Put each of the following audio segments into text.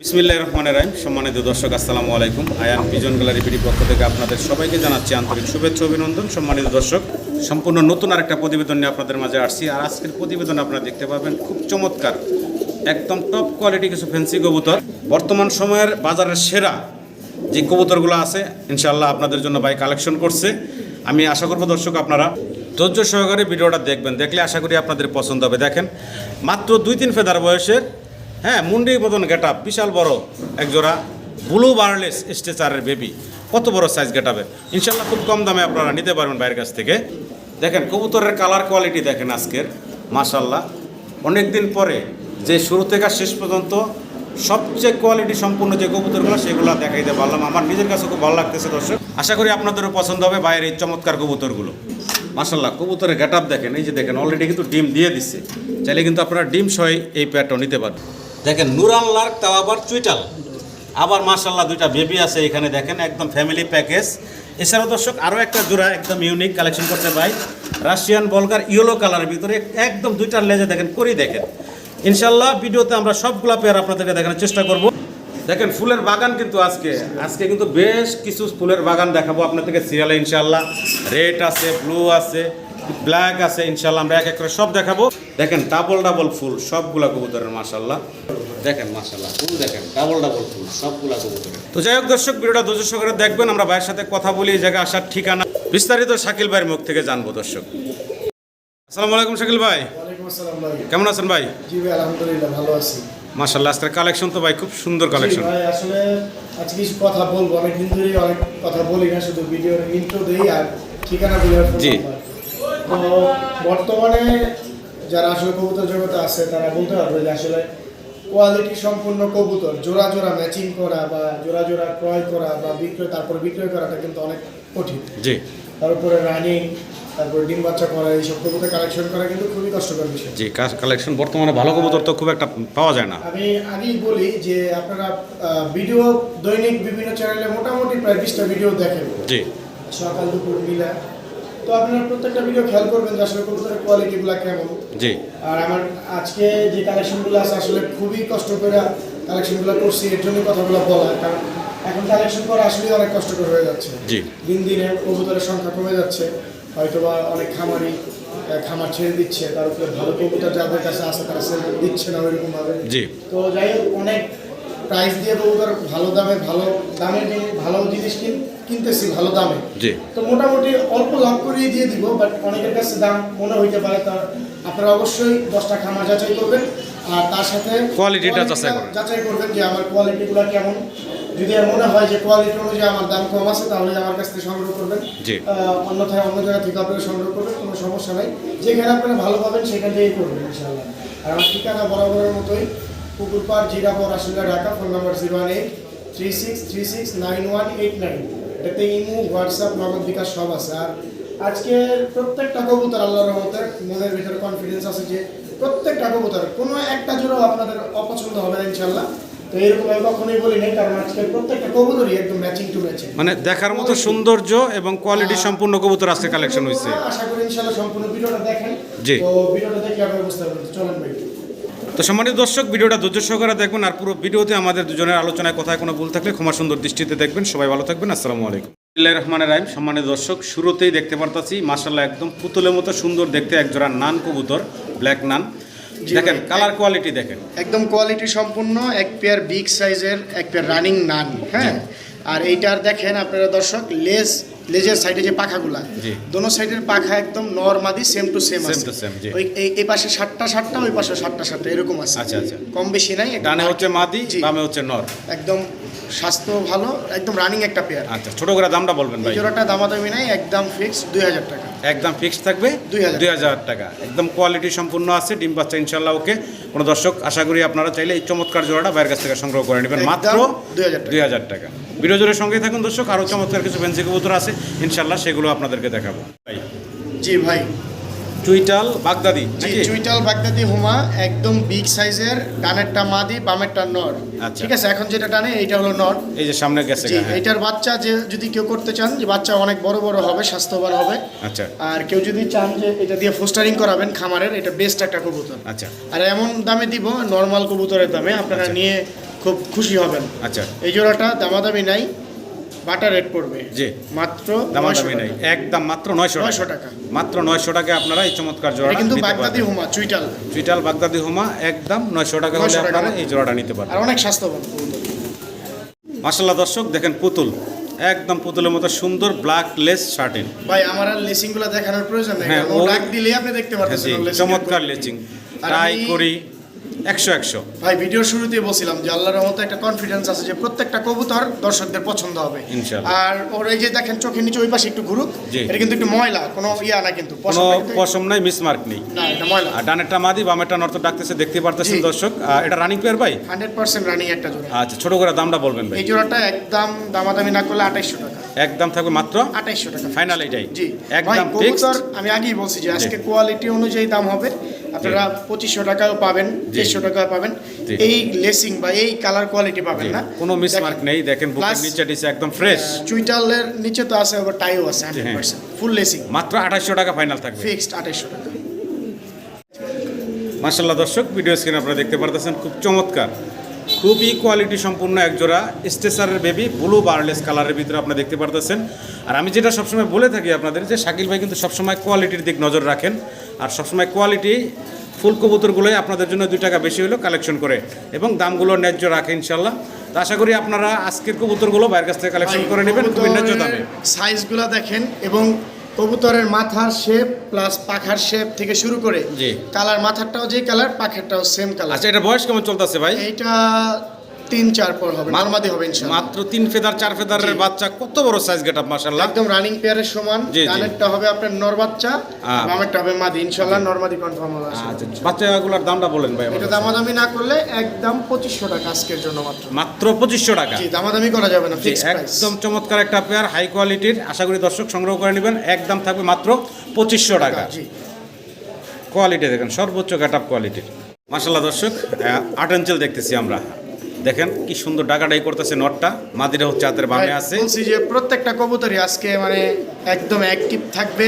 বিসমিল্লাহ রহমানের রাহিম। সম্মানিত দর্শক, আসসালামু আলাইকুম। আয়ান পিজন গ্যালারি বিডি পক্ষ থেকে আপনাদের সবাইকে জানাচ্ছি আন্তরিক শুভেচ্ছা অভিনন্দন। সম্মানিত দর্শক, সম্পূর্ণ নতুন আরেকটা প্রতিবেদন নিয়ে আপনাদের মাঝে আসছি। আর আজকের প্রতিবেদন আপনারা দেখতে পাবেন খুব চমৎকার, একদম টপ কোয়ালিটি কিছু ফ্যান্সি কবুতর। বর্তমান সময়ের বাজারের সেরা যে কবুতরগুলো আছে ইনশাল্লাহ আপনাদের জন্য ভাই কালেকশন করছে। আমি আশা করব দর্শক আপনারা ধৈর্য সহকারে ভিডিওটা দেখবেন। দেখলে আশা করি আপনাদের পছন্দ হবে। দেখেন, মাত্র দুই তিন ফেদার বয়সের হ্যাঁ মুন্ডি মতন গেট বিশাল বড় একজোড়া ব্লু বার্লেস স্ট্রেচারের বেবি কত বড় সাইজ গেটাবে ইনশাল্লাহ খুব কম দামে আপনারা নিতে পারবেন বাইরের কাছ থেকে। দেখেন, কবুতরের কালার কোয়ালিটি দেখেন আজকের। মাশাল্লাহ। অনেক দিন পরে যে শুরু থেকে শেষ পর্যন্ত সবচেয়ে কোয়ালিটি সম্পূর্ণ যে কবুতরগুলো, সেগুলো দেখাইতে পারলাম। আমার নিজের কাছে খুব ভালো লাগতেছে, দর্শক। আশা করি আপনাদেরও পছন্দ হবে বাইরের এই চমৎকার কবুতরগুলো। মাশাল্লাহ, কবুতরের গেট দেখেন, এই যে দেখেন অলরেডি কিন্তু ডিম দিয়ে দিচ্ছে চাইলে কিন্তু আপনারা ডিম সহ এই প্যাটও নিতে পারবেন। দেখেন নুরাল লার্ক, তাও আবার চুইটাল আবার মাশাল্লাহ দুইটা বেবি আছে এখানে, দেখেন, একদম ফ্যামিলি প্যাকেজ এছাড়াও দর্শক, আরও একটা জোড়া একদম ইউনিক কালেকশন করতে পাই। রাশিয়ান বলগার ইয়েলো কালারের ভিতরে একদম দুইটার লেজে দেখেন করি দেখেন। ইনশাল্লাহ ভিডিওতে আমরা সবগুলা পেয়ার আপনাদেরকে দেখানোর চেষ্টা করব। দেখেন, ফুলের বাগান কিন্তু আজকে আজকে কিন্তু বেশ কিছু ফুলের বাগান দেখাবো আপনাদেরকে সিরিয়ালে ইনশাল্লাহ রেড আছে ব্লু আছে। ব্ল্যাক আছে ইনশাল্লাহ আমরা এক এক করে সব দেখাবো। দেখেন ডাবল ডাবল ফুল সবগুলা কবুতরের মাশাল্লাহ দেখেন মাশাল্লাহ ফুল দেখেন ডাবল ডাবল ফুল সবগুলা কবুতরের। তো যাই হোক দর্শক ভিডিওটা ধৈর্য করে দেখবেন আমরা ভাইয়ের সাথে কথা বলি এই জায়গায় আসার ঠিকানা। বিস্তারিত শাকিল ভাইয়ের মুখ থেকে জানব দর্শক। আসসালামু আলাইকুম শাকিল ভাই। কেমন আছেন ভাই? জি ভাই আলহামদুলিল্লাহ ভালো আছি। মাশাল্লাহ আজকের কালেকশন তো ভাই খুব সুন্দর কালেকশন ভাই আসলে আজকে কিছু কথা বলব। অনেক দিন ধরেই অনেক কথা বলি না শুধু ভিডিওর ইন্ট্রো দেই আর ঠিকানা phone জি। তো বর্তমানে যারা আসলে কবুতর জগতে আছে তারা বলতে পারবে যে আসলে কোয়ালিটি সম্পূর্ণ কবুতর। জোড়া জোড়া ম্যাচিং করা বা জোড়া জোড়া ক্রয় করা বা বিক্রয় তারপর বিক্রয় করাটা কিন্তু অনেক কঠিন। জি। তার উপরে রানিং তারপরে ডিম বাচ্চা করা এইসব কবুতর কালেকশন করা কিন্তু খুবই কষ্টকর বিষয়। জি কালেকশন বর্তমানে ভালো কবুতর তো খুব একটা পাওয়া যায় না। আমি আগেই বলি যে আপনারা ভিডিও দৈনিক বিভিন্ন চ্যানেলে মোটামুটি প্রায় বিশটা ভিডিও দেখেন। জি। সকাল দুপুর মিলা। তো আপনারা প্রত্যেকটা ভিডিও খেয়াল করবেন যে আসলে কবুতরের কোয়ালিটিগুলো কেমন। জি। আর আমার আজকে যে কালেকশনগুলো আছে আসলে খুবই কষ্ট করে কালেকশনগুলো করছি এর জন্য কথাগুলো বলা কারণ এখন কালেকশন করা আসলে অনেক কষ্টকর হয়ে যাচ্ছে। জি। দিন দিনে কবুতরের সংখ্যা কমে যাচ্ছে হয়তোবা অনেক খামারি খামার ছেড়ে দিচ্ছে তার উপরে ভালো কবুতর যাদের কাছে আছে তারা সেল দিচ্ছে না ওইরকম ভাবে জি। তো যাই হোক অনেক প্রাইস দিয়ে কবুতর ভালো দামে ভালো জিনিস ভালো জিনিস কিন- কিনতেছি ভালো দামে। জি। তো মোটামুটি অল্প লাভ করিয়ে দিয়ে দিব বাট অনেকের কাছে দাম মনে হইতে পারে তার আপনারা অবশ্যই দশটা খামার যাচাই করবেন আর তার সাথে কোয়ালিটিটা যাচাই করবেন। যাচাই করবেন যে আমার কোয়ালিটিগুলো কেমন। যদি আর মনে হয় যে কোয়ালিটি অনুযায়ী আমার দাম কম আছে তাহলে আমার কাছ থেকে সংগ্রহ করবেন। জি। অন্যথায় অন্য জায়গা থেকে আপনারা সংগ্রহ করবেন কোনো সমস্যা নাই। যেখানে আপনারা ভালো পাবেন সেখান থেকেই করবেন ইনশাআল্লাহ। আর আমার ঠিকানা বরাবরের মতোই পুকুরপাড় জিরাপুর আসলে Dhaka phone number zero one eight three six three six nine one eight nine এতে ইমো হোয়াটসঅ্যাপ নগদ বিকাশ সব আছে। আর আজকে প্রত্যেকটা কবুতর আল্লাহর রহমতের মনের ভিতরে কনফিডেন্স আছে যে প্রত্যেকটা কবুতর কোনো একটা জোড়াও আপনাদের অপছন্দ হবে না ইনশাল্লাহ তো এরকম আমি কখনোই বলি নাই কারণ আজকে প্রত্যেকটা কবুতরই একদম ম্যাচিং টু ম্যাচিং মানে দেখার মতো সৌন্দর্য এবং কোয়ালিটি সম্পূর্ণ কবুতর আজকে কালেকশন হয়েছে আশা করি ইনশাল্লাহ সম্পূর্ণ ভিডিওটা দেখেন। জি। তো ভিডিওটা দেখে আপনারা বুঝতে পারবেন। চলেন ভাই। তো সম্মানিত দর্শক ভিডিওটা ধৈর্য সহকারে দেখবেন আর পুরো ভিডিওতে আমাদের দুজনের আলোচনায় কোথায় কোনো ভুল থাকলে ক্ষমা সুন্দর দৃষ্টিতে দেখবেন। সবাই ভালো থাকবেন আসসালামু আলাইকুম। ইল্লাহ রহমানের রাহিম। সম্মানিত দর্শক শুরুতেই দেখতে পারতাছি মার্শাল্লাহ একদম পুতুলের মতো সুন্দর দেখতে একজোড়া নান কবুতর ব্ল্যাক নান। দেখেন কালার কোয়ালিটি দেখেন। একদম কোয়ালিটি সম্পূর্ণ এক পেয়ার বিগ সাইজের এক পেয়ার রানিং নান হ্যাঁ? আর এইটার দেখেন আপনারা দর্শক লেজ লেজের সাইডে যে পাখাগুলা। দোনো সাইডের পাখা একদম নরমাদি সেম টু সেম আছে to ওই এই- পাশে সাতটা সাতটা ওই পাশে সাতটা সাতটা এরকম আছে আচ্ছা, আচ্ছা। কম বেশি নাই ডানে হচ্ছে মাদি। বামে হচ্ছে নর একদম স্বাস্থ্য ভালো একদম রানিং একটা পেয়ার আচ্ছা ছোট করে দামটা বলবেন ভাই। জোড়াটা দামাদামি নাই একদম ফিক্স দুই হাজার টাকা। একদম ফিক্সড থাকবে? 2000 দুই হাজার টাকা। একদম কোয়ালিটি সম্পূর্ণ আছে ডিম বাচ্চা ইনশাল্লাহ ওকে। কোনো দর্শক আশা করি আপনারা চাইলে এই চমৎকার জোড়াটা বাইরের কাছ থেকে সংগ্রহ করে নেবেন। মাত্র 2000 টাকা। দুই হাজার টাকা। ভিডিও সঙ্গে থাকুন দর্শক আরও চমৎকার কিছু ফেন্সি কবুতর আছে ইনশাল্লাহ সেগুলো আপনাদেরকে দেখাবো। ভাই। জি ভাই। চুইটাল বাগদাদি চুইটাল বাগদাদি হুমা একদম বিগ সাইজের ডানেরটা মাদি বামেরটা নর। আচ্ছা। ঠিক আছে এখন যেটা টানে এইটা হলো নর। এই যে সামনে গেছে। এটার বাচ্চা যে যদি কেউ করতে চান যে বাচ্চা অনেক বড় বড় হবে স্বাস্থ্যবান হবে। আচ্ছা। আর কেউ যদি চান যে এটা দিয়ে ফোস্টারিং করাবেন খামারের এটা বেস্ট একটা কবুতর। আচ্ছা। আর এমন দামে দিব নর্মাল কবুতরের দামে আপনারা আচ্ছা। নিয়ে খুব খুশি হবেন। আচ্ছা। এই জোড়াটা দামাদামি নাই। বাটার রেট পড়বে। জি। মাত্র দামাদামি 900 নেই। একদম মাত্র নয়শো 900 টাকা। মাত্র নয়শো টাকা আপনারা এই চমৎকার জোড়া কিন্তু বাগদাদি হুমা চুইটাল। চুইটাল বাগদাদি হোমা একদম নয়শো টাকা হলে আপনারা এই জোড়াটা নিতে পারবেন। আর অনেক স্বাস্থ্যবান। মাসাল্লাহ দর্শক দেখেন পুতুল। একদম পুতুলের মতো সুন্দর ব্ল্যাক লেস শার্টিন ভাই আমার আর লেসিংগুলো দেখানোর প্রয়োজন নেই হ্যাঁ, ও ডাক দিলে আপনি দেখতে পারতেছেন এর চমৎকার। লেচিং ট্রাই করি। একশো একশো। ভাই ভিডিওর শুরুতেই বলছিলাম যে আল্লাহর রহমতে একটা কনফিডেন্স আছে যে প্রত্যেকটা কবুতর দর্শকদের পছন্দ হবে। আর ওর এই যে দেখেন চোখের নিচে ওই পাশে একটু ঘুরুক এটা কিন্তু একটু ময়লা কোনো ইয়া না কিন্তু কোনো পশম নাই মিসমার্ক নেই। না এটা ময়লা। আর ডানেরটা মাদি বামেরটা নর্ত ডাকতেছে দেখতে পারতেছেন দর্শক। এটা রানিং প্লেয়ার ভাই? হান্ড্রেড পার্সেন্ট রানিং একটা জোড়া। আচ্ছা ছোট করে দামটা বলবেন ভাই। এই জোড়াটা একদম দামাদামি না করলে আঠাইশশো টাকা। একদম থাকবে মাত্র আঠাইশশো টাকা। ফাইনাল এটাই। জি। একদম আমি আগেই বলছি যে আজকে কোয়ালিটি অনুযায়ী দাম হবে। আপনারা পঁচিশশো টাকাও পাবেন দেড়শো টাকাও পাবেন। এই লেসিং বা এই কালার কোয়ালিটি পাবেন না। কোনো মিস মার্ক নেই দেখেন বুকের Plus- নিচে ডিসে একদম ফ্রেশ চুইটালের নিচে তো আছে আবার টাইও আছে হান্ড্রেড হ্যাঁ। ফুল লেসিং। মাত্র আঠাশশো টাকা ফাইনাল থাকবে। ফিক্সড আঠাশশো টাকা। মার্শাল্লাহ দর্শক ভিডিও স্ক্রিন আপনারা দেখতে পারতেছেন খুব চমৎকার। খুবই কোয়ালিটি সম্পূর্ণ একজোড়া স্টেসারের বেবি ব্লু বার্লেস কালারের ভিতরে আপনারা দেখতে পারতেছেন। আর আমি যেটা সবসময় বলে থাকি আপনাদের যে শাকিল ভাই কিন্তু সবসময় কোয়ালিটির দিক নজর রাখেন। আর সবসময় কোয়ালিটি ফুল কবুতরগুলোই আপনাদের জন্য দুই টাকা বেশি হলেও কালেকশন করে এবং দামগুলো ন্যায্য রাখে ইনশাল্লাহ। তো আশা করি আপনারা আজকের কবুতরগুলো বাইরের কাছ থেকে কালেকশন করে নেবেন খুবই ন্যায্য দামে। সাইজগুলো দেখেন এবং কবুতরের মাথার শেপ প্লাস পাখার শেপ থেকে শুরু করে জি। কালার মাথারটাও যে কালার পাখারটাও সেম কালার আচ্ছা এটা বয়স কেমন চলতেছে ভাই এইটা তিন চার পর হবে নর্মাদি হবে ইনশাআল্লাহ। মাত্র তিন ফেদার চার ফেদারের বাচ্চা কত বড় সাইজ গেট আপ মাসাল্লাহ একদম রানিং পেয়ারের সমান জি। হবে আপনার নর বাচ্চা। বামেরটা হবে মাদি। ইনশাআল্লাহ নরমাদি কনফার্ম হবে আচ্ছা বাচ্চাগুলোর দামটা বলেন ভাই এটা দামাদামি না করলে একদম পঁচিশশো টাকা আজকের জন্য মাত্র। মাত্র পঁচিশশো টাকা। জি দামাদামি করা যাবে না জি, ফিক্সড প্রাইস একদম চমৎকার একটা পেয়ার হাই কোয়ালিটির আশা করি দর্শক সংগ্রহ করে নেবেন। একদম থাকবে মাত্র পঁচিশশো টাকা। জি। কোয়ালিটি দেখেন সর্বোচ্চ গেট আপ কোয়ালিটির মাসাল্লাহ দর্শক আট ইঞ্চেল দেখতেছি আমরা। দেখেন কি সুন্দর ডাকাডাই করতেছে নটটা। মাদিরা হচ্ছে হাতের বামে আছে। বলছি যে প্রত্যেকটা কবুতরই আজকে মানে একদম অ্যাক্টিভ থাকবে।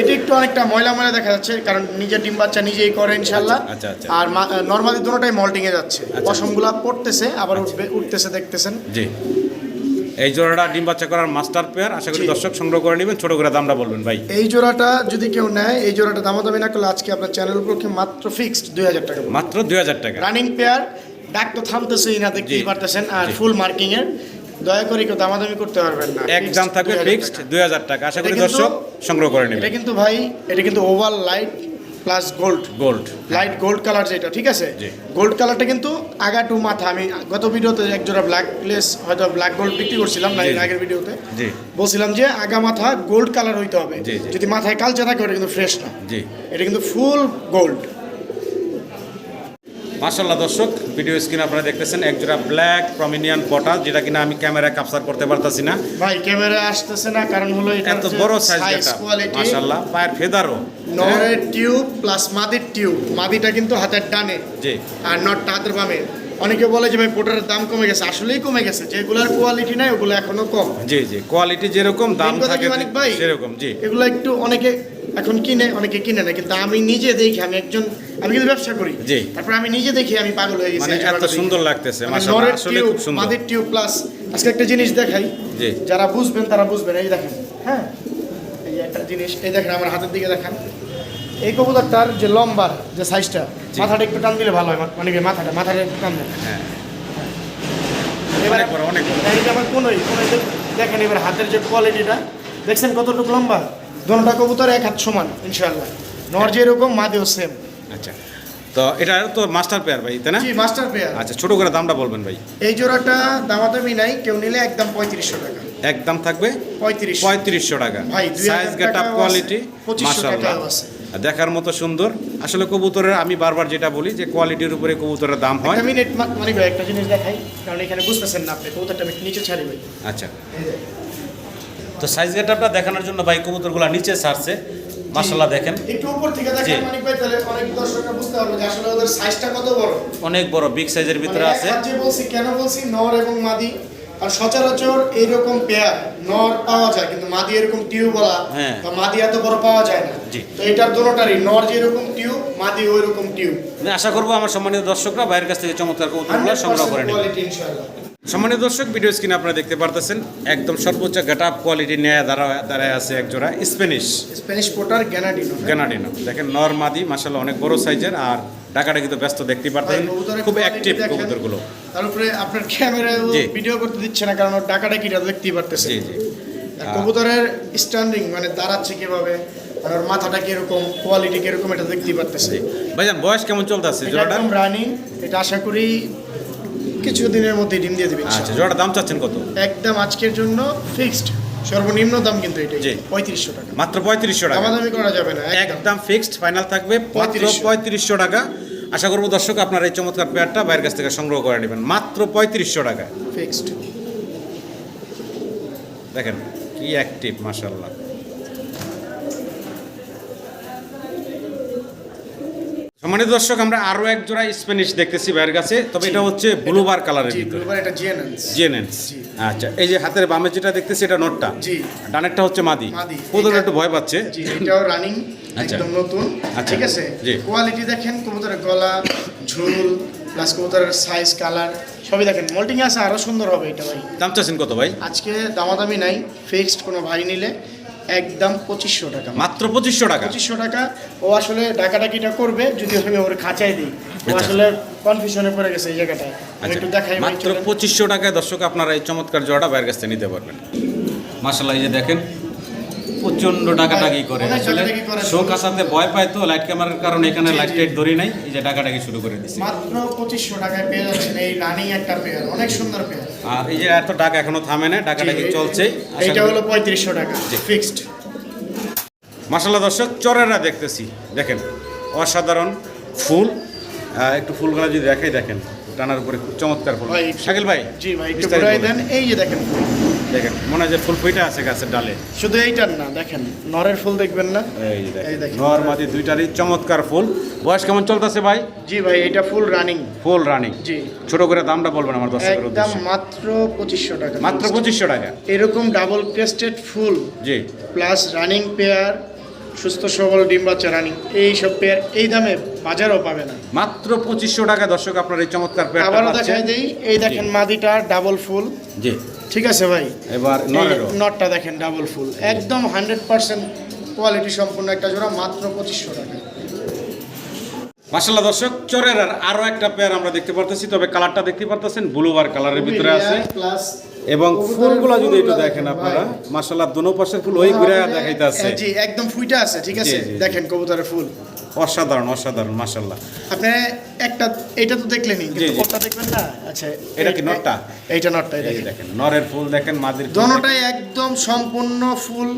এটা একটু অনেকটা ময়লা ময়লা দেখা যাচ্ছে কারণ নিজের ডিম বাচ্চা নিজেই করে ইনশাল্লাহ আচ্ছা, আচ্ছা, আচ্ছা। আর নর্মালি দুটোটাই মল্টিং এ যাচ্ছে। পশমগুলা পড়তেছে আবার উঠবে উঠতেছে দেখতেছেন। জি। এই জোড়াটা ডিম বাচ্চা করার মাস্টার পেয়ার আশা করি দর্শক সংগ্রহ করে নেবেন। ছোট করে দামটা বলবেন ভাই। এই জোড়াটা যদি কেউ নেয় এই জোড়াটা দামাদামি না করলে আজকে আপনার চ্যানেল পক্ষে মাত্র ফিক্সড দুই হাজার টাকা মাত্র দুই হাজার টাকা। রানিং পেয়ার ডাক তো থামতেছেই না দেখতেই। পারতেছেন? আর ফুল মার্কিং এর। দয়া করে কেউ দামাদামি করতে পারবেন না। Fixed থাকবে 2000 ফিক্সড দুই হাজার টাকা। আশা করি দর্শক সংগ্রহ করে এটা কিন্তু ভাই এটা কিন্তু over light plus gold gold light gold colour যেটা ঠিক আছে। গোল্ড কালারটা কিন্তু আগা টু মাথা। আমি গত ভিডিওতে এক জোড়া ব্ল্যাক লেস হয়তো ব্ল্যাক গোল্ড বিক্রি করছিলাম না। আগের ভিডিওতে। বলছিলাম যে আগা মাথা গোল্ড কালার হইতে হবে। যদি মাথায় কালচে থাকে ওটা কিন্তু ফ্রেশ না। এটা কিন্তু ফুল গোল্ড মার্শাল্লাহ দর্শক ভিডিও স্ক্রিন আপনারা দেখতেছেন একজোড়া ব্ল্যাক প্রমিনিয়ান পটা যেটা কিনা আমি ক্যামেরায় ক্যাপচার করতে পারতাছি না। ভাই ক্যামেরা আসতেছে না কারণ হলো এটা এত বড় সাইজ এটা মার্শাল্লাহ পায়ের ফেদারও। নরের টিউব প্লাস মাদির টিউব মাদিটা কিন্তু হাতের ডানে। জি। আর নটটা হাতের বামে। অনেকে বলে যে ভাই পোটারের দাম কমে গেছে। আসলেই কমে গেছে। যেগুলোর কোয়ালিটি নাই ওগুলো এখনও কম। জি জি কোয়ালিটি যেরকম দাম থাকে ভাই? সেরকম জি। এগুলো একটু অনেকে এখন কিনে অনেকে কিনে না কিন্তু আমি নিজে দেখি আমি একজন আমি কিন্তু ব্যবসা করি। জি। তারপর আমি নিজে দেখি আমি পাগল হয়ে গেছি মানে এত সুন্দর লাগতেছে মাশাআল্লাহ আসলে খুব সুন্দর। মাদির টিউব প্লাস আজকে একটা জিনিস দেখাই। জি। যারা বুঝবেন তারা বুঝবেন। এই দেখেন হ্যাঁ? এই একটা জিনিস এই দেখেন আমার হাতের দিকে দেখেন। এই কবুতরটার যে লম্বার যে সাইজটা মাথাটা একটু টান দিলে ভালো হয় মানে কি মাথাটা মাথাটা একটু টান দেন হ্যাঁ। এবার অনেক আমার কোনোই কোনোই দেখ- দেখেন এবার হাতের যে কোয়ালিটিটা দেখছেন কতটুকু লম্বা? দোনোটা কবুতর এক হাত সমান ইনশাআল্লাহ। নর যেরকম মাদেও সেম আচ্ছা। তো এটা তো মাস্টার পেয়ার ভাই তাই না? জি মাস্টার পেয়ার আচ্ছা ছোট করে দামটা বলবেন ভাই। এই জোড়াটা দামাদামি নাই কেউ নিলে একদম পঁয়ত্রিশশো টাকা। একদম থাকবে? পঁয়ত্রিশ পঁয়ত্রিশশো টাকা। ভাই, 2000 সাইজ গেট আপ কোয়ালিটি আছে, 2500 মাশাআল্লাহ। আছে। দেখার মতো সুন্দর। আসলে কবুতরের আমি বারবার যেটা বলি যে কোয়ালিটির উপরে কবুতরের দাম হয়। আমি নেট মানে ভাই একটা জিনিস দেখাই কারণ এখানে বুঝতেছেন না আপনি কবুতরটা আমি নিচে ছাড়ি ভাই। আচ্ছা। তো সাইজ গেট আপটা দেখানোর জন্য ভাই কবুতরগুলো নিচে ছাড়ছে। মাশাআল্লাহ দেখেন। একটু উপর থেকে দেখেন জি। মানিক ভাই তাহলে অনেক দর্শকরা বুঝতে পারবে যে আসলে ওদের সাইজটা কত বড়। অনেক বড় বিগ সাইজের ভিতরে মানে আছে। যে বলছি কেন বলছি? নর এবং মাদি। আর সচরাচর এইরকম পেয়ার নর পাওয়া যায় কিন্তু মাদি এরকম টিউব বলা হ্যাঁ। বা মাদি এত বড় পাওয়া যায় না। তো এটার দুটোটারই নর যেরকম টিউব মাদি ওই রকম টিউব আমি আশা করব আমার সম্মানিত দর্শকরা বাইরের কাছ থেকে চমৎকার কৌতূহল সংগ্রহ করে নেবে ইনশাআল্লাহ সম্মানিত দর্শক ভিডিও স্ক্রিনে আপনারা দেখতে পারতেছেন একদম সর্বোচ্চ গেট আপ কোয়ালিটি নেয়া দাঁড়া দাঁড়ায় আছে এক জোড়া Spanish Spanish pouter granadino granadino দেখেন নর মাদি মাসাল্লাহ অনেক বড় সাইজের আর ঢাকাটা কিন্তু ব্যস্ত দেখতে পারতেন খুব অ্যাক্টিভ কবুতরগুলো। তার উপরে আপনার ক্যামেরায় ভিডিও করতে দিচ্ছে না কারণ টাকাটা কিটা দেখতেই পারতেছে জি জি। কবুতরের স্ট্যান্ডিং মানে দাঁড়াচ্ছে কীভাবে আর ওর মাথাটা কীরকম কোয়ালিটি কীরকম এটা দেখতেই পারতেছে ভাইজান বয়স কেমন চলতেছে জোড়াটা রানিং এটা আশা করি কিছু দিনের মধ্যে ডিম দিয়ে দিবে আচ্ছা জোড়াটা দাম চাচ্ছেন কত? একদম আজকের জন্য ফিক্সড সর্বনিম্ন দাম কিন্তু এটাই। পঁয়ত্রিশশো টাকা। মাত্র পঁয়ত্রিশশো টাকা। দামাদামি করা যাবে না একদম। ফিক্সড ফাইনাল থাকবে মাত্র 3500 পঁয়ত্রিশশো টাকা। আশা করব দর্শক আপনার এই চমৎকার পেয়ারটা বাইরের কাছ থেকে সংগ্রহ করে নেবেন। মাত্র পঁয়ত্রিশশো টাকা ফিক্সড দেখেন কি অ্যাক্টিভ মাশাল্লাহ সম্মানিত দর্শক আমরা আরও এক জোড়া স্প্যানিশ দেখতেছি বাইরের কাছে তবে এটা হচ্ছে ব্লুবার কালারের ভিতরে। ব্লুবার এটা জিএনএনস জেনেন্স আচ্ছা এই যে হাতের বামে যেটা দেখতেছি এটা নটটা জি। ডানেরটা হচ্ছে মাদি। প্রথমে একটু ভয় পাচ্ছে। জি এটাও রানিং আচ্ছা। একদম নতুন। আচ্ছা। ঠিক আছে? জি। কোয়ালিটি দেখেন কবুতরের গলা ঝুল প্লাস কবুতরের সাইজ কালার সবই দেখেন। মোল্টিং আছে আরও সুন্দর হবে এটা ভাই। দাম চাচ্ছেন কত ভাই? আজকে দামাদামি নাই ফিক্সড কোনো ভাই নিলে। একদম পঁচিশশো টাকা। মাত্র পঁচিশশো টাকা? পঁচিশশো টাকা। ও আসলে ডাকাডাকিটা করবে যদি আমি ওর খাঁচাই দিই। ও আচ্ছা। আসলে কনফিউশনে পড়ে গেছে এই জায়গাটা আমি আচ্ছা। একটু দেখাই মাত্র পঁচিশশো টাকায় দর্শক আপনারা এই চমৎকার জোড়াটা বাইরের কাছ থেকে নিতে পারবেন। মাসাল্লাহ এই যে দেখেন প্রচণ্ড ডাকাডাকি করে। আসলে শোক আসাতে ভয় পায় তো লাইট ক্যামেরার কারণে এখানে লাইট টাইট ধরি নাই এই যে ডাকাডাকি শুরু করে দিচ্ছে মাত্র পঁচিশশো টাকায় পেয়ে যাচ্ছেন এই রানিং একটা পেয়ার অনেক সুন্দর পেয়ার আর এই যে এত ডাক এখনও থামে না ডাকাডাকি চলছে। এটা হলো পঁয়ত্রিশশো টাকা ফিক্সড মাসাল্লাহ দর্শক চরেরা দেখতেছি। দেখেন অসাধারণ ফুল। একটু ফুলগুলো যদি দেখাই দেখেন। টানার উপরে খুব চমৎকার ফুল। শাকিল ভাই জি ভাই দেন। এই যে দেখেন। দেখেন মনে হয় যে ফুল ফুইটা আছে গাছের ডালে। শুধু এইটার না দেখেন নরের ফুল দেখবেন না? এই দেখেন। নর মাদি দুইটারই চমৎকার ফুল। বয়স কেমন চলতেছে ভাই? জি ভাই এটা ফুল রানিং। Full running. জি। ছোট করে দামটা বলবেন আমার দর্শকের একদম মাত্র পঁচিশশো টাকা। মাত্র পঁচিশশো টাকা। এরকম ডাবল ক্রেস্টেড ফুল জি। প্লাস রানিং পেয়ার সুস্থ সবল ডিম চেরানি রানিং। এই সব পেয়ার এই দামে বাজারও পাবে না। মাত্র পঁচিশশো টাকা দর্শক আপনার এই চমৎকার আবারও দেখাই দেই এই দেখেন মাদিটা ডাবল ফুল জি। ঠিক আছে ভাই? এবার নটটা দেখেন ডাবল ফুল একদম হান্ড্রেড পার্সেন্ট কোয়ালিটি সম্পূর্ণ একটা জোড়া মাত্র পঁচিশশো টাকা। মাসাল্লাহ দর্শক চরের আর আরও একটা পেয়ার আমরা দেখতে পারতেছি তবে কালারটা দেখতে পারতেছেন ব্লুবার কালারের ভিতরে আছে। এবং ফুলগুলো যদি একটু দেখেন আপনারা মাসাল্লাহ দোনো পাশের ফুল ওই ঘুরে দেখাইতে আছে। জি একদম ফুইটা আছে ঠিক আছে। দেখেন কবুতরের ফুল। অসাধারণ অসাধারণ মাসাল্লাহ আপনি একটা এটা তো দেখলেনই কিন্তু কোনটা দেখবেন না? আচ্ছা এটা কি নটটা? এইটা নটটা এই দেখেন। নরের ফুল দেখেন মাদির দোনোটাই একদম সম্পূর্ণ full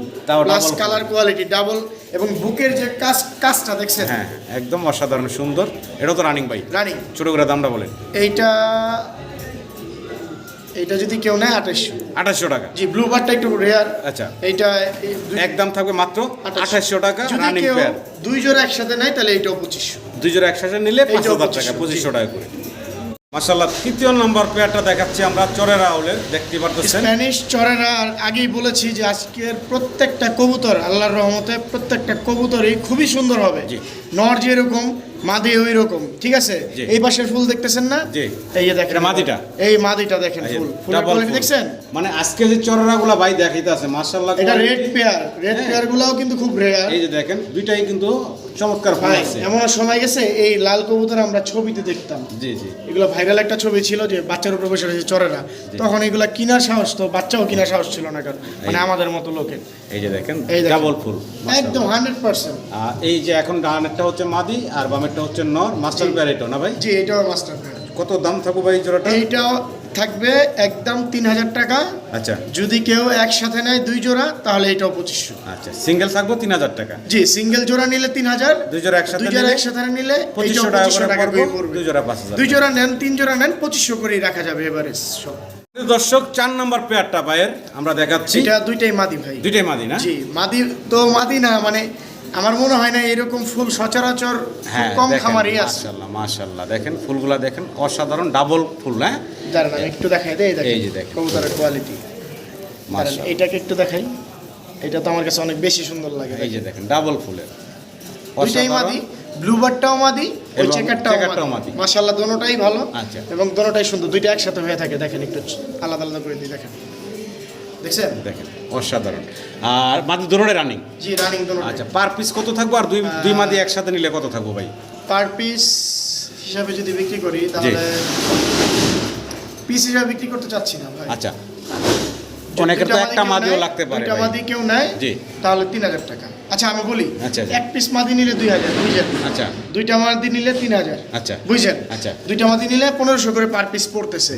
plus colour quality double এবং বুকের যে কাজ কাজটা দেখছেন? হ্যাঁ একদম অসাধারণ সুন্দর। এটা তো রানিং বাই রানিং ছোট করে দামটা বলেন। এইটা এইটা যদি কেউ নেয় আঠাশশো আঠাশশো টাকা। জি ব্লু বারটা একটু রেয়ার আচ্ছা। এইটা একদম থাকবে মাত্র আঠাশশো টাকা রানিং পেয়ার দুই জোড়া একসাথে নেয় তাহলে এইটাও পঁচিশশো। দুই জোড়া একসাথে নিলে পাঁচ হাজার টাকা পঁচিশশো টাকা করে। মাসাল্লাহ তৃতীয় নম্বর পেয়ারটা দেখাচ্ছি আমরা চরেরা আউলের দেখতে পারতেছেন স্প্যানিশ চরেরা আর আগেই বলেছি যে আজকের প্রত্যেকটা কবুতর আল্লাহর রহমতে প্রত্যেকটা কবুতরই খুবই সুন্দর হবে জি। নর যেরকম মাদি ওই রকম ঠিক আছে? এই পাশের ফুল দেখতেছেন না? এই যে দেখেন মাদিটা? এই মাদিটা দেখেন ফুল। ফুলের কোয়ালিটি ফুল। দেখছেন? মানে আজকে যে চরেরা গুলা ভাই দেখাইতে আছে মাসাল্লাহ এটা রেড পেয়ার রেড। পেয়ার গুলাও কিন্তু খুব রেয়ার এই যে দেখেন দুইটাই কিন্তু চমৎকার ফুল আছে। এমন সময় গেছে এই লাল কবুতর আমরা ছবিতে দেখতাম। জি জি। এগুলো ভাইরাল একটা ছবি ছিল যে বাচ্চার উপরে বসে রয়েছে চরেরা তখন এগুলা কিনার সাহস তো বাচ্চাও কিনার সাহস ছিল না কারণ মানে আমাদের মতো লোকের। এই যে দেখেন। ডাবল ফুল একদম হান্ড্রেড পার্সেন্ট আর এই যে এখন ডানেরটা হচ্ছে মাদি আর বামেরটা হচ্ছে নর। মাস্টার পেয়ার এটা না ভাই? জি এটাও মাস্টার প্ল্যান কত দাম থাকব ভাই জোড়াটা? এইটাও থাকবে একদম তিন হাজার টাকা। আচ্ছা। যদি কেউ একসাথে নেয় দুই জোড়া তাহলে এটাও পঁচিশশো। আচ্ছা সিঙ্গেল থাকব তিন হাজার টাকা? জি সিঙ্গেল জোড়া নিলে তিন হাজার দুই জোড়া একসাথে দুই জোড়া একসাথে নিলে পঁচিশশো টাকা করে দুই জোড়া পাঁচ হাজার দুই জোড়া নেন তিন জোড়া নেন পঁচিশশো করেই রাখা যাবে এবারে সব। দর্শক চার নম্বর পেয়ারটা ভাইয়ের আমরা দেখাচ্ছি। এটা দুইটাই মাদি ভাই। দুইটাই মাদি না? জি মাদি তো মাদি না মানে আমার মনে হয় না এরকম ফুল সচরাচর হ্যাঁ কম খামারই আছে। মাশাআল্লাহ মাশাআল্লাহ। দেখেন ফুলগুলা দেখেন অসাধারণ ডাবল ফুল হ্যাঁ? দাঁড়ান আমি একটু দেখাই দেই এই যে দেখেন। কবুতরের কোয়ালিটি মাশাআল্লাহ। এটাকে একটু দেখাই। এটা তো আমার কাছে অনেক বেশি সুন্দর লাগে এই যে দেখেন। ডাবল ফুলের। অসাধারণ। মাদি ব্লু বারটাও মাদি ওই চেকারটাও চেকারটাও মাদি। মাদি। মাশাআল্লাহ দোনোটাই ভালো আচ্ছা। এবং দোনোটাই সুন্দর। দুইটা একসাথে হয়ে থাকে দেখেন একটু আলাদা আলাদা করে দিই দেখেন। দেখছেন? দেখেন। অসাধারণ। আর মাদি দোনোটাই রানিং জি রানিং আচ্ছা পার পিস কত থাকব? আর দুই দুই মাদি একসাথে নিলে কত থাকব ভাই? পার পিস হিসাবে যদি বিক্রি করি তাহলে পিস হিসাবে বিক্রি করতে চাচ্ছি না ভাই। আচ্ছা। অনেকের তো একটা মাদিও লাগতে পারে একটা মাদি কেউ নেয় জি। তাহলে তিন হাজার টাকা। আচ্ছা আমি বলি আচ্ছা, আচ্ছা। এক পিস মাদি নিলে দুই হাজার বুঝলেন? আচ্ছা। দুইটা মাদি নিলে তিন হাজার আচ্ছা। বুঝছেন আচ্ছা। দুইটা মাদি নিলে পনেরোশো করে পার পিস পড়তেছে।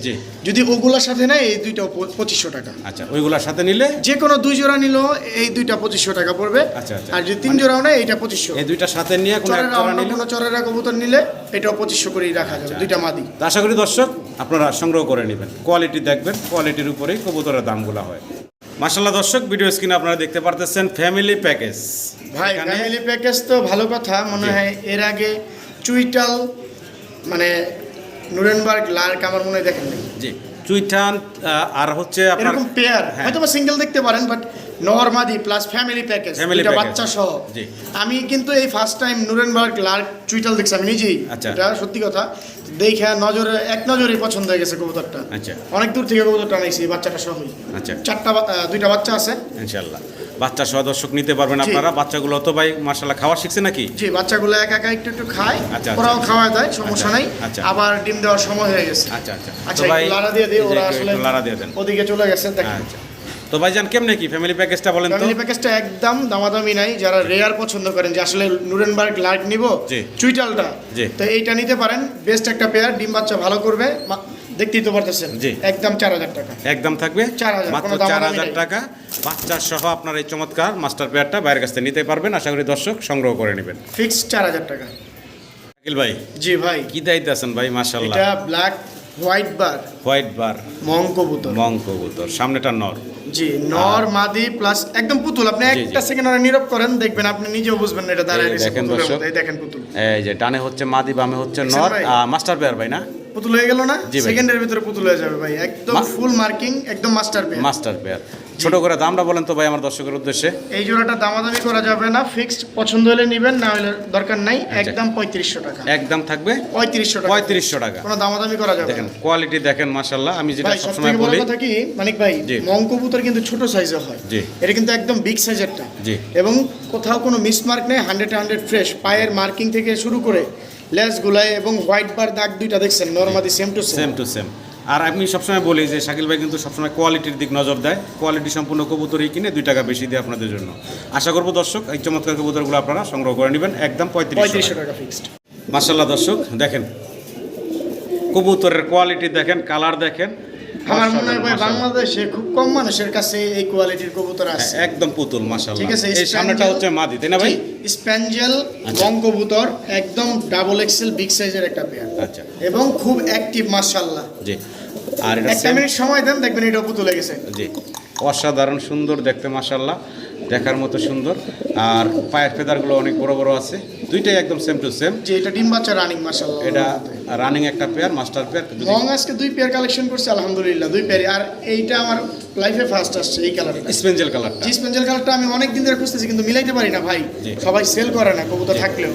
যদি ওগুলোর সাথে নেয় এই দুইটা পঁচিশশো টাকা। আচ্ছা ওইগুলোর সাথে নিলে? যে কোনো দুই জোড়া নিল এই দুইটা পঁচিশশো টাকা পড়বে। আচ্ছা, আচ্ছা। আর যদি তিন জোড়াও নেয় এইটা পঁচিশশো। এই দুইটা সাথে নিয়ে কোনো চরেরা অন্য কোনো চরেরা কবুতর নিলে এটাও পঁচিশশো করেই রাখা যাবে দুইটা মাদি। আশা করি দর্শক আপনারা সংগ্রহ করে নেবেন। কোয়ালিটি দেখবেন কোয়ালিটির উপরেই কবুতরের দামগুলো হয়। মাসাল্লাহ দর্শক ভিডিও স্ক্রিনে আপনারা দেখতে পারতেছেন ফ্যামিলি প্যাকেজ ভাই ফ্যামিলি প্যাকেজ তো ভালো কথা মনে হয় এর আগে চুইটাল মানে নুরেনবার্গ লার্ক আমার মনে হয় দেখেন। জি চুইটান আর হচ্ছে আপনার এরকম পেয়ার হ্যাঁ। হয়তো সিঙ্গেল দেখতে পারেন বাট নরমাদি প্লাস ফ্যামিলি প্যাকেজ এটা বাচ্চা সহ। আমি কিন্তু এই ফার্স্ট টাইম নুরেনবার্গ লার্ক চুইটাল দেখছি আমি নিজেই। আচ্ছা। এটা সত্যি কথা। দেখে নজরে এক নজরেই পছন্দ হয়ে গেছে কবুতরটা। আচ্ছা। অনেক দূর থেকে কবুতরটা আনাইছি বাচ্চাটা সহই আচ্ছা। চারটা দুইটা বাচ্চা আছে। ইনশাল্লাহ বাচ্চা সহ দর্শক নিতে পারবেন। আপনারা। বাচ্চাগুলো তো ভাই মার্শাল্লাহ খাওয়া শিখছে নাকি? জি বাচ্চাগুলো একা একা একটু একটু খায় আচ্ছা, ওরাও আচ্ছা। খাওয়া দেয় সমস্যা নাই। আবার ডিম দেওয়ার সময় হয়ে গেছে। আচ্ছা আচ্ছা। আচ্ছা লাড়া দিয়ে দিই ওরা আসলে লাড়া দিয়ে দেন। ওদিকে চলে গেছে দেখেন। আচ্ছা। তো ভাইজান কেমনে কি? ফ্যামিলি প্যাকেজটা বলেন তো। ফ্যামিলি প্যাকেজটা একদম দামাদামি নাই। যারা রেয়ার পছন্দ করেন যে আসলে নুরেনবার্গ লার্ক নিব জি। চুইটালটা জি। তো এইটা নিতে পারেন। বেস্ট একটা পেয়ার ডিম বাচ্চা ভালো করবে। দেখতেই তো পারতেছেন। জি। একদম চার হাজার টাকা। একদম থাকবে। 4,000 মাত্র চার হাজার। টাকা। বাচ্চা সহ আপনার এই চমৎকার মাস্টার পেয়ারটা বাইরের কাছ থেকে নিতে পারবেন। আশা করি দর্শক সংগ্রহ করে নেবেন। ফিক্স চার হাজার টাকা। আকিল ভাই জি ভাই। কি দায়িত্ব আছেন ভাই? মাশাল্লাহ এটা black white bar. White bar. Mong কবুতর। মং কবুতর। সামনেটা নর। জি নর মাদি প্লাস একদম পুতুল। আপনি একটা সেকেন্ড সেকেন্ড নীরব করেন দেখবেন আপনি নিজেও বুঝবেন এটা দাঁড়ায় দেখেন দর্শক। এই দেখেন পুতুল। এই যে ডানে হচ্ছে মাদি বামে হচ্ছে নর। মাস্টার পেয়ার ভাই না? পুতুল হয়ে গেল না। সেকেন্ডের ভিতরে পুতুল হয়ে যাবে ভাই। একদম ফুল মার্কিং একদম মাস্টার পেয়ার মাস্টার পেয়ার ছোট করে দামটা বলেন তো ভাই আমার দর্শকের উদ্দেশ্যে। এই জোড়াটা দামাদামি করা যাবে না ফিক্সড পছন্দ হলে নেবেন না হলে দরকার নাই আচ্ছা। একদম পঁয়ত্রিশশো টাকা। একদম থাকবে? পঁয়ত্রিশশো টাকা। পঁয়ত্রিশশো টাকা। কোনো দামাদামি করা যাবে দেখেন কোয়ালিটি দেখেন মাশাল্লাহ আমি যেটা সব সবসময় বলি কথা কি মানিক ভাই। মঙ্কবুতর কিন্তু ছোট সাইজে হয়। জি। এটা কিন্তু একদম বিগ সাইজেরটা জি। এবং কোথাও কোনো মিসমার্ক নেই হান্ড্রেড হান্ড্রেড ফ্রেশ পায়ের মার্কিং থেকে শুরু করে লেস গুলাই এবং হোয়াইট বার দাগ দুইটা দেখছেন নর্মাদি same to same same to same আর আমি সবসময় বলি যে শাকিল ভাই কিন্তু সবসময় কোয়ালিটির দিক নজর দেয়। কোয়ালিটি সম্পূর্ণ কবুতরই কিনে দুই টাকা বেশি দেয় আপনাদের জন্য। আশা করব দর্শক এই চমৎকার কবুতরগুলো আপনারা সংগ্রহ করে নেবেন একদম পঁয়ত্রিশ পঁয়ত্রিশশো টাকা ফিক্সড মাসাল্লাহ দর্শক দেখেন। কবুতরের কোয়ালিটি দেখেন কালার দেখেন। আমার মনে হয় বাংলাদেশে খুব কম মানুষের কাছে এই কোয়ালিটির কবুতর আছে। হ্যাঁ, একদম পুতুল মাশাআল্লাহ। ঠিক আছে এই সামনেটা হচ্ছে মাদি তাই না ভাই? স্প্যাঞ্জেল গম কবুতর একদম ডাবল এক্সেল বিগ সাইজের একটা পেয়ার আচ্ছা। এবং খুব অ্যাক্টিভ মাশাআল্লাহ। জি আর এটা মিনিট সময় দেন দেখবেন এটা পুতুল গেছে। জি অসাধারণ সুন্দর দেখতে মাসাল্লাহ দেখার মতো সুন্দর। আর পায়ের ফেদারগুলো অনেক বড় বড় আছে। দুইটাই একদম সেম টু সেম যে এটা ডিম বাচ্চা রানিং মাশাআল্লাহ। এটা রানিং একটা পেয়ার মাস্টার পেয়ার রং আজকে দুই পেয়ার কালেকশন করছে আলহামদুলিল্লাহ দুই পেয়ার আর এইটা আমার লাইফে ফার্স্ট আসছে এই কালারটা স্পেঞ্জেল কালারটা জি স্পেঞ্জেল কালারটা আমি অনেক দিন ধরে খুঁজতেছি কিন্তু মিলাইতে পারি না ভাই। সবাই সেল করে না কবুতর থাকলেও।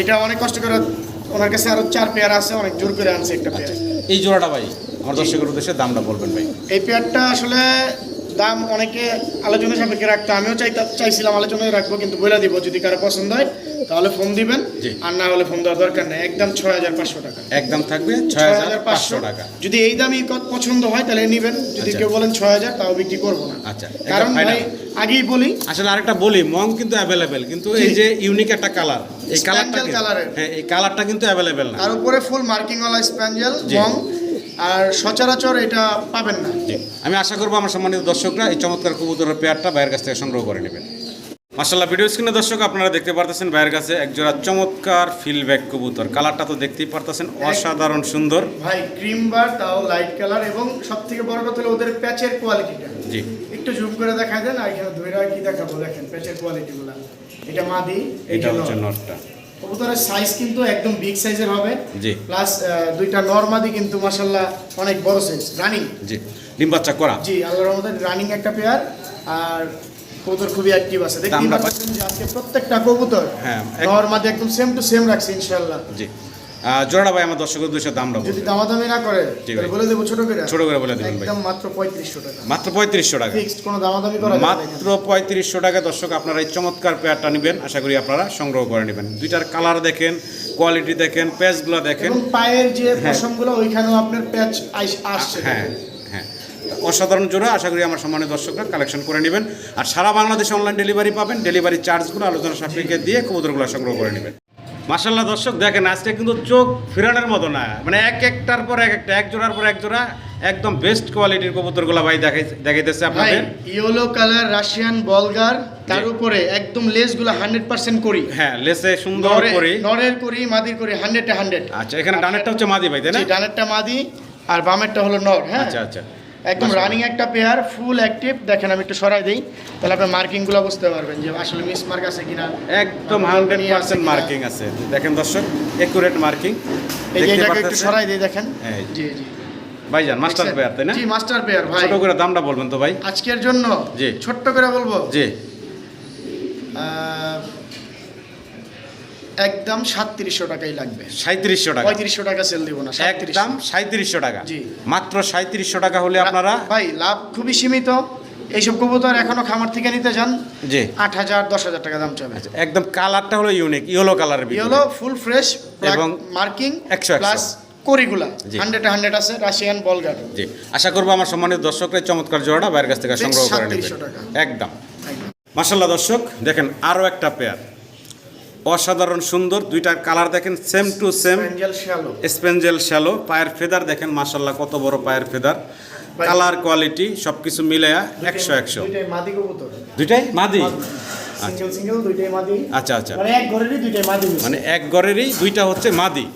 এটা অনেক কষ্ট করে ওনার কাছে আরও চার পেয়ার আছে অনেক জোর করে আনছে একটা পেয়ার এই জোড়াটা ভাই আমার দর্শকের উদ্দেশ্যে দামটা বলবেন ভাই। এই পেয়ারটা আসলে দাম অনেকে আলোচনা সাপেক্ষে রাখতে আমিও চাইতা চাইছিলাম আলোচনায় রাখব কিন্তু বলে দিব যদি কারও পছন্দ হয় তাহলে ফোন দিবেন আর না হলে ফোন দেওয়ার দরকার নেই একদম ছয় হাজার পাঁচশো টাকা। একদম থাকবে ছয় হাজার পাঁচশো টাকা। যদি এই দামই পছন্দ হয় তাহলে নিবেন যদি আচ্ছা। কেউ বলেন ছয় হাজার তাও বিক্রি করব না। আচ্ছা, কারণ ভাই আগেই বলি আসলে আরেকটা বলি মং কিন্তু অ্যাভেলেবেল কিন্তু এই যে ইউনিক একটা কালার এই কালারটা হ্যাঁ এই কালারটা কিন্তু অ্যাভেলেবেল না। তার উপরে ফুল মার্কিং ওয়ালা স্প্যাঞ্জেল মং আর সচরাচর এটা পাবেন না। জি। আমি আশা করব আমার সম্মানিত দর্শকরা এই চমৎকার কবুতরের পেয়ারটা ভাইয়ের কাছ থেকে সংগ্রহ করে নেবেন। মাসাল্লাহ ভিডিও স্ক্রিনে দর্শক আপনারা দেখতে পারতেছেন ভাইয়ের কাছে একজোড়া চমৎকার ফিলব্যাক কবুতর। কালারটা তো দেখতেই পারতেছেন অসাধারণ সুন্দর। ভাই ক্রিম বার তাও লাইট কালার এবং সব থেকে বড় কথা হলো ওদের প্যাচের কোয়ালিটিটা জি। একটু জুম করে দেখায় দেন আর এখানে ধরে কি দেখাবো দেখেন প্যাচের কোয়ালিটি গুলা। এটা মাদি এটা হচ্ছে নটটা। কবুতরের সাইজ কিন্তু একদম বিগ সাইজের হবে। জি। প্লাস দুইটা নরমাদি কিন্তু মাশাল্লাহ অনেক বড় সাইজ রানিং জি। ডিম বাচ্চা করা। জি আল্লাহর রহমতে রানিং একটা পেয়ার আর কবুতর খুবই অ্যাক্টিভ আছে। আমরা পাচ্ছেন যে আজকে প্রত্যেকটা কবুতর হ্যাঁ, নরমাদি একদম সেম টু সেম রাখছে ইনশাআল্লাহ। জি। জোড়াটা ভাই আমার দর্শকের উদ্দেশ্যে দামটা যদি দামাদামি না করে বলে দেবো ছোট করে। ছোট করে বলে দিবেন ভাই। একদম মাত্র পঁয়ত্রিশশো টাকা। মাত্র পঁয়ত্রিশশো টাকা। ফিক্সড কোনো দামাদামি করা। মাত্র পঁয়ত্রিশশো টাকা দর্শক আপনারা এই চমৎকার পেয়ারটা নেবেন। আশা করি আপনারা সংগ্রহ করে নেবেন। দুইটার কালার দেখেন কোয়ালিটি দেখেন প্যাচগুলো দেখেন। পায়ের যে পশমগুলো ওইখানেও আপনার প্যাচ আসছে। হ্যাঁ হ্যাঁ। অসাধারণ জোড়া আশা করি আমার সম্মানিত দর্শকরা কালেকশন করে নেবেন। আর সারা বাংলাদেশে অনলাইন ডেলিভারি পাবেন। ডেলিভারি চার্জগুলো আলোচনা সাপেক্ষে দিয়ে কবুতরগুলো সংগ্রহ করে নেবেন। মাসাল্লাহ দর্শক দেখেন আজকে কিন্তু চোখ ফেরানোর মতো না। মানে এক একটার পর এক একটা এক জোড়ার পর এক জোড়া একদম বেস্ট কোয়ালিটির কবুতরগুলো ভাই দেখাই দেখাইতেছে আপনাদের। ইয়েলো কালার রাশিয়ান বলগার তার উপরে একদম লেসগুলো হান্ড্রেড পার্সেন্ট করি। হ্যাঁ লেসে সুন্দর করি। নরের করি মাদির করি হান্ড্রেড হান্ড্রেড আচ্ছা এখানে ডানেরটা হচ্ছে মাদি ভাই তাই না? ডানেরটা মাদি আর বামেরটা হলো নর হ্যাঁ? আচ্ছা আচ্ছা। একদম রানিং একটা পেয়ার ফুল অ্যাক্টিভ দেখেন আমি একটু সরাই দিই। তাহলে আপনার মার্কিংগুলো বুঝতে পারবেন যে আসলে মিস মার্ক আছে কিনা। একদম হান্ড্রেড পার্সেন্ট। মার্কিং আছে দেখেন দর্শক একুরেট মার্কিং এই এটাকে একটু সরাই দিই দেখেন। জি জি। ভাইজান মাস্টার পেয়ার তাই না? জি মাস্টার পেয়ার ভাই। ছোট করে দামটা বলবেন তো ভাই। আজকের জন্য জি। ছোট্ট করে বলব? জি। একদম সাতত্রিশশো টাকাই লাগবে। সাঁত্রিশশো টাকা। পঁয়ত্রিশশো টাকা সেল দিব না একদম সাঁত্রিশশো টাকা। জি। মাত্র সাঁত্রিশশো টাকা হলে আপনারা ভাই লাভ খুবই সীমিত। এইসব কবুতর এখনও খামার থেকে নিতে যান। জি। আট হাজার দশ হাজার টাকা দাম চাবে। একদম কালারটা হলো ইউনিক ইয়েলো কালারের ইয়েলো ফুল ফ্রেশ এবং মার্কিং একশো। প্লাস করিগুলা। হান্ড্রেড হান্ড্রেড আছে রাশিয়ান বলগার জি। আশা করব আমার সম্মানিত দর্শকরা চমৎকার জোড়াটা বাইরের কাছ থেকে সংগ্রহ করে 3700 টাকা। একদম। মাসাল্লাহ দর্শক দেখেন আরও একটা পেয়ার অসাধারণ সুন্দর দুইটার কালার দেখেন same to same spangle shallow. পায়ের ফেদার দেখেন মাসাল্লাহ কত বড় পায়ের ফেদার। কালার কোয়ালিটি সবকিছু মিলে একশো একশো। মাদি কবুতর। দুইটাই মাদি। সিঙ্গেল সিঙ্গেল দুইটাই মাদি। আচ্ছা আচ্ছা। মানে এক ঘরেরই দুইটাই মাদি মানে এক ঘরেরই দুইটা হচ্ছে মাদি।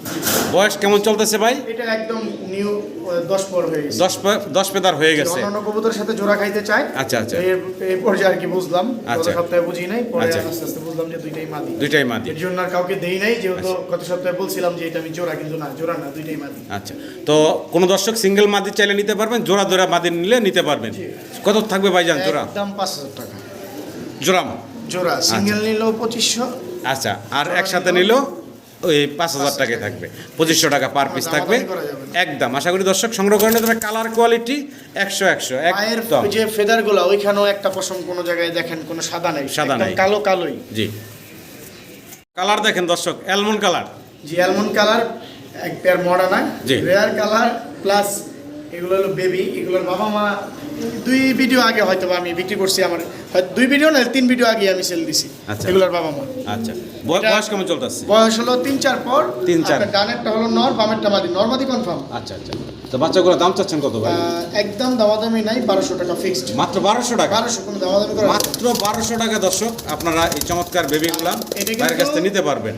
বয়স কেমন চলতেছে ভাই? এটা একদম নিউ দশ পর হয়ে গেছে। পেদার হয়ে গেছে। অন্যান্য কবুতরের সাথে জোড়া খাইতে চায় আচ্ছা, আচ্ছা। এর- এই পর্যায়ে আর কি বুঝলাম আচ্ছা। সপ্তাহে বুঝি নাই পরে আচ্ছা। আস্তে আস্তে বুঝলাম যে দুইটাই মাদি। দুইটাই মাদি। এর জন্য আর কাউকে দেই নাই যেহেতু গত সপ্তাহে বলছিলাম যে এটা আমি জোড়া কিন্তু না জোড়া না দুইটাই মাদি। আচ্ছা। তো কোনো দর্শক সিঙ্গেল মাদি চাইলে নিতে পারবেন জোড়া জোড়া মাদি নিলে নিতে পারবেন। কত থাকবে ভাইজান জোড়া? পাঁচ হাজার টাকা। জোড়া। জোড়া সিঙ্গেল নিলেও পঁচিশশো। আচ্ছা আর একসাথে নিলেও ওই পাঁচ হাজার টাকায় থাকবে। পঁচিশশো টাকা পার পিস থাকবে। একদম আশা করি দর্শক সংগ্রহ করে পারবে কালার কোয়ালিটি একশো একশো একদম। যে ফেদারগুলা ওইখানেও একটা পশম কোনো জায়গায় দেখেন কোনো সাদা নাই। সাদা নাই। কালো কালোই। জি। কালার দেখেন দর্শক অ্যালমন্ড কালার জি অ্যালমন্ড কালার এক পেয়ার মডার্না জি। রেয়ার কালার প্লাস এগুলো হলো বেবি এগুলোর বাবা মা দুই ভিডিও আগে হয়তো আমি বিক্রি করছি আমার। দুই ভিডিও না তিন ভিডিও আগে আমি সেল দিছি আচ্ছা। এগুলোর বাবা মা। আচ্ছা। বয়স কেমন চলতেছে? বয়স হলো তিন চার পর। তিন চার। ডানেরটা হলো নর বামেরটা মাদি। নর্মাদি কনফার্ম আচ্ছা আচ্ছা। তো বাচ্চাগুলো দাম চাচ্ছেন কত ভাই? একদম দামাদামি নাই বারোশো টাকা ফিক্সড মাত্র বারোশো টাকা? বারোশো কোনো দামাদামি মাত্র বারোশো টাকা দর্শক আপনারা এই চমৎকার বেবিগুলা বাইরের কাছ থেকে নিতে পারবেন।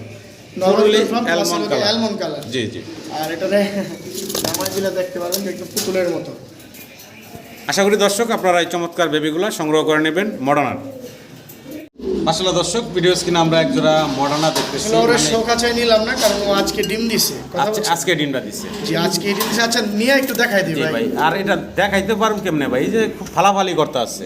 নর্মালি অ্যালমন্ড কালার জি জি। আর এটারে নামাজ দেখতে পারেন একটু পুতুলের মতো। আশা করি দর্শক আপনারা এই চমৎকার বেবিগুলা সংগ্রহ করে নেবেন মডার্নার আসলে দর্শক ভিডিও স্ক্রিনে আমরা একজোড়া মডার্না দেখতেছি। ওর মানে- শোক আছে নিলাম না কারণ ও আজকে ডিম দিছে। আজকে ডিমটা দিচ্ছে জি আজকে ডিম দিছে। আচ্ছা নিয়ে একটু দেখাই দিই ভাই। আর এটা দেখাইতে পারুন কেমনে ভাই? এই যে খুব ফালাফালি করতে আসছে।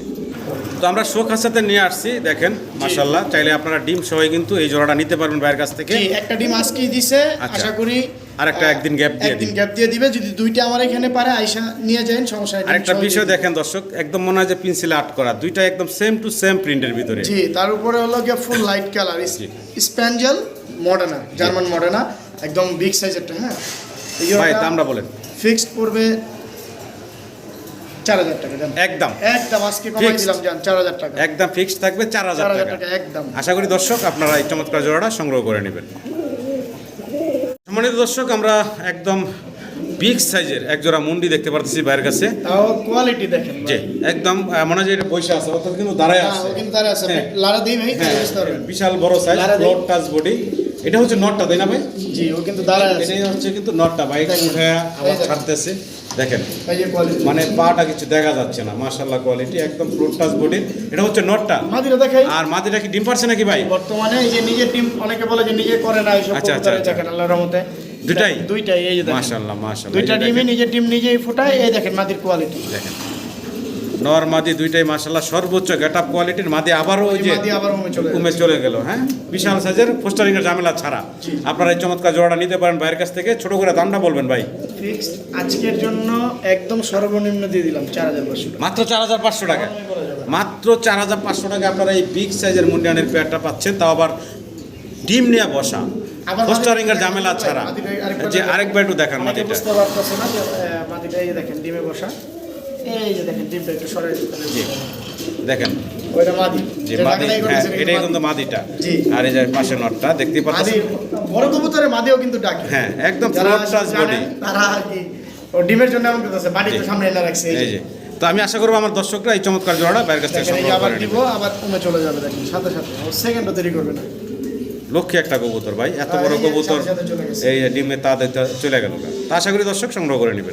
তো আমরা শোক হাসাতে নিয়ে আসছি দেখেন মাশাল্লাহ চাইলে আপনারা ডিম সহ কিন্তু এই জোড়াটা নিতে পারবেন বাইরের কাছ থেকে। একটা ডিম আজকেই দিছে আচ্ছা। আশা করি আরেকটা একদিন gap দিয়ে একদিন দিন। গ্যাপ দিয়ে দিবে। যদি দুইটা আমার এখানে পারে আইসা নিয়ে যান সমস্যা নেই, আরেকটা বিষয় দেখেন দর্শক একদম মনে হয় যে পেন্সিলে আর্ট করা দুইটা একদম সেম টু সেম প্রিন্টের ভিতরে। জি তার উপরে হলো গিয়ে full light colour. Spangle Modena German Modena একদম বিগ সাইজেরটা হ্যাঁ? ভাই দামটা বলেন। ফিক্সড পড়বে চার হাজার টাকা জান। একদম। একদম আজকে কমাই দিলাম জান চার হাজার টাকা। একদম ফিক্সড থাকবে চার চার হাজার হাজার টাকা। টাকা একদম। আশা করি দর্শক আপনারা এই চমৎকার জোড়াটা সংগ্রহ করে নেবেন। সম্মানিত দর্শক আমরা একদম বিগ সাইজের এক জোড়া মুন্ডি দেখতে পারতেছি বাইরের কাছে। তাও কোয়ালিটি দেখেন যে একদম মনে হয় এটা পয়সা আছে অর্থাৎ কিন্তু দাঁড়ায় হ্যাঁ, আছে। কিন্তু তার আছে। হ্যাঁ। লারা দিই ভাই হ্যাঁ, বিশাল বড় সাইজ টাচ বডি এটা হচ্ছে নটটা তাই না ভাই? জি ও কিন্তু দাঁড়ায় আছে। এটাই হচ্ছে কিন্তু নটটা বাইক উঠে আবার ছাড়তেছে। দেখেন মানে পাটা কিছু দেখা যাচ্ছে না মাশাল্লাহ কোয়ালিটি একদম ফ্লোটাস বডি এটা হচ্ছে নটটা মাদিরা দেখাই। আর মাদিরা কি ডিম পারছে নাকি ভাই? বর্তমানে এই যে নিজের টিম অনেকে বলে যে নিজে করে না এইসব আচ্ছা, আচ্ছা, দেখেন আল্লাহর রহমতে। দুইটাই? দুইটাই এই যে দেখেন। মাশাল্লাহ মাশাল্লাহ দুইটা ডিমই নিজের টিম নিজেই ফুটায় এই দেখেন মাদির কোয়ালিটি দেখেন। নর মাদি দুইটাই মাসাল্লাহ সর্বোচ্চ গেট আপ কোয়ালিটির মাদি আবারও ওই যে উমে চলে গেল। হ্যাঁ? বিশাল সাইজের পোস্টারিং এর ঝামেলা ছাড়া। আপনারা এই চমৎকার জোড়াটা নিতে পারেন ভাইয়ের কাছ থেকে। ছোট করে দামটা বলবেন ভাই। ফিক্সড আজকের জন্য একদম সর্বনিম্ন দিয়ে দিলাম চার হাজার পাঁচশো মাত্র চার হাজার পাঁচশো টাকা। মাত্র চার হাজার পাঁচশো টাকা আপনারা এই বিগ সাইজের মুন্ডিয়ানের পেয়ারটা পাচ্ছেন। তাও আবার ডিম নিয়ে বসা। পোস্টারিং এর ঝামেলা ছাড়া। যে আরেকবার একটু দেখান মাদিটা। দেখেন ডিমে বসা। এই যে দেখেন ডিমটা একটু সরাই জি দেখেন। ওইটা মাদি। যে মাদি হ্যাঁ এটাই কিন্তু মাদিটা। জি। আর এই যে পাশে নটটা পাচ্ছেন? বড় কবুতরের মাদিও কিন্তু ডাকে। হ্যাঁ একদম ফ্লোর টাচ বডি তারা কি ও ডিমের জন্য এমন করতেছে বাড়ি তো সামনে এনে রাখছে এই এই যে। যে। তো আমি আশা করব আমার দর্শকরা এই চমৎকার জোড়াটা বাইরের কাছ থেকে সংগ্রহ আবার দিব আবার কমে চলে যাবে দেখেন সাথে সাথে। ও সেকেন্ডও দেরি করবে না। লক্ষ্যে একটা কবুতর ভাই। এত বড় কবুতর। এই ডিমে তা চলে গেল। তা আশা করি দর্শক সংগ্রহ করে নেবেন।